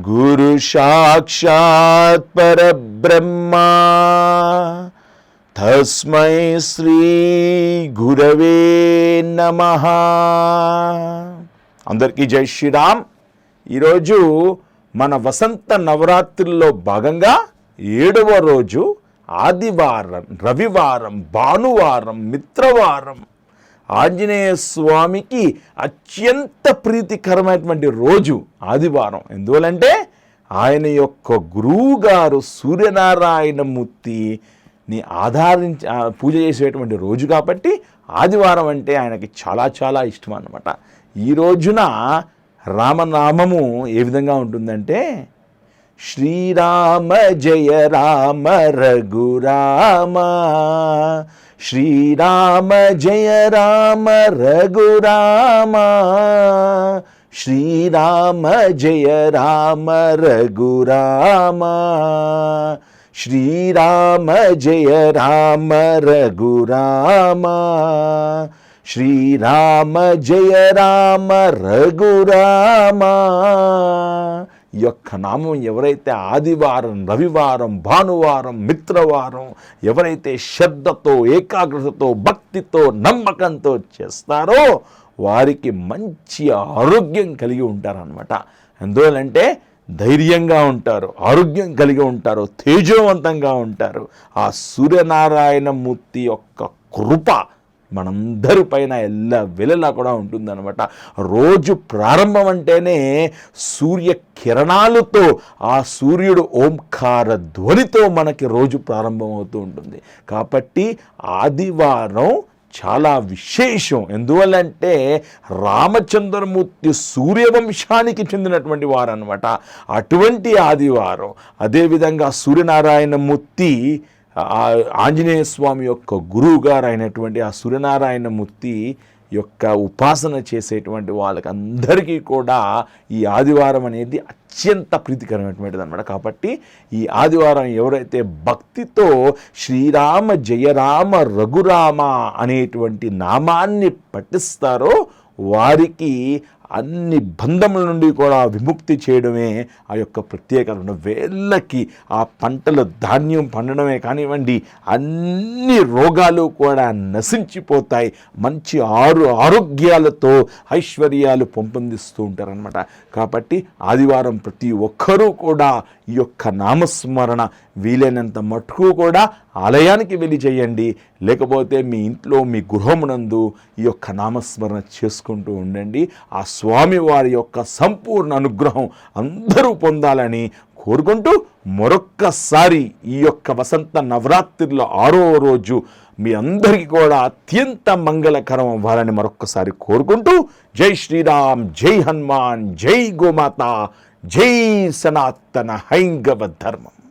గురు సాక్షాత్ పరబ్రహ్మా. తస్మై శ్రీ గురవే నమ. అందరికీ జై శ్రీరామ్. ఈరోజు మన వసంత నవరాత్రుల్లో భాగంగా ఏడవ రోజు ఆదివారం రవివారం భానువారం మిత్రవారం ఆంజనేయ స్వామికి అత్యంత ప్రీతికరమైనటువంటి రోజు ఆదివారం. ఎందువలంటే ఆయన యొక్క గురువు గారు సూర్యనారాయణమూర్తిని ఆధారించి పూజ చేసేటువంటి రోజు కాబట్టి ఆదివారం అంటే ఆయనకి చాలా చాలా ఇష్టం అన్నమాట ఈ రోజున రామనామము ఏ విధంగా ఉంటుందంటే శ్రీరామ జయ రామ రఘురామ శ్రీరామ జయ రామ రఘురామ శ్రీరామ జయ రామ రఘురామ శ్రీరామ జయ రామ రఘురామ శ్రీరామ జయ రామ రఘురామ ఈ యొక్క నామం ఎవరైతే ఆదివారం రవివారం భానువారం మిత్రవారం ఎవరైతే శ్రద్ధతో ఏకాగ్రతతో భక్తితో నమ్మకంతో చేస్తారో వారికి మంచి ఆరోగ్యం కలిగి ఉంటారనమాట ఎందువలంటే ధైర్యంగా ఉంటారు ఆరోగ్యం కలిగి ఉంటారు తేజోవంతంగా ఉంటారు. ఆ సూర్యనారాయణ మూర్తి యొక్క కృప మనందరి పైన ఎల్ల వెలలా కూడా ఉంటుందన్నమాట. రోజు ప్రారంభం అంటేనే సూర్య కిరణాలతో ఆ సూర్యుడు ఓంకార ధ్వనితో మనకి రోజు ప్రారంభం అవుతూ ఉంటుంది. కాబట్టి ఆదివారం చాలా విశేషం. ఎందువల్లంటే రామచంద్రమూర్తి సూర్యవంశానికి చెందినటువంటి వారు అనమాట అటువంటి ఆదివారం. అదేవిధంగా సూర్యనారాయణమూర్తి ఆంజనేయ స్వామి యొక్క గురువు గారు అయినటువంటి ఆ సూర్యనారాయణమూర్తి యొక్క ఉపాసన చేసేటువంటి వాళ్ళకి అందరికీ కూడా ఈ ఆదివారం అనేది అత్యంత ప్రీతికరమైనటువంటిది అనమాట కాబట్టి ఈ ఆదివారం ఎవరైతే భక్తితో శ్రీరామ జయరామ రఘురామ అనేటువంటి నామాన్ని పఠిస్తారో వారికి అన్ని బంధముల నుండి కూడా విముక్తి చేయడమే ఆ యొక్క ప్రత్యేకత. వేళ్ళకి ఆ పంటలు ధాన్యం పండడమే కానివ్వండి అన్ని రోగాలు కూడా నశించిపోతాయి. మంచి ఆరు ఆరోగ్యాలతో ఐశ్వర్యాలు పంపొందిస్తూ ఉంటారనమాట కాబట్టి ఆదివారం ప్రతి ఒక్కరూ కూడా ఈ యొక్క నామస్మరణ వీలైనంత మటుకు కూడా ఆలయానికి వెళ్ళి చేయండి. లేకపోతే మీ ఇంట్లో మీ గృహమునందు ఈ యొక్క నామస్మరణ చేసుకుంటూ ఉండండి. ఆ స్వామి వారి యొక్క సంపూర్ణ అనుగ్రహం అందరూ పొందాలని కోరుకుంటూ మరొక్కసారి ఈ యొక్క వసంత నవరాత్రిలో ఆరో రోజు మీ అందరికీ కూడా అత్యంత మంగళకరం అవ్వాలని మరొక్కసారి కోరుకుంటూ జై శ్రీరామ్ జై హనుమాన్ జై గోమాత జై సనాతన హైంగవ ధర్మం.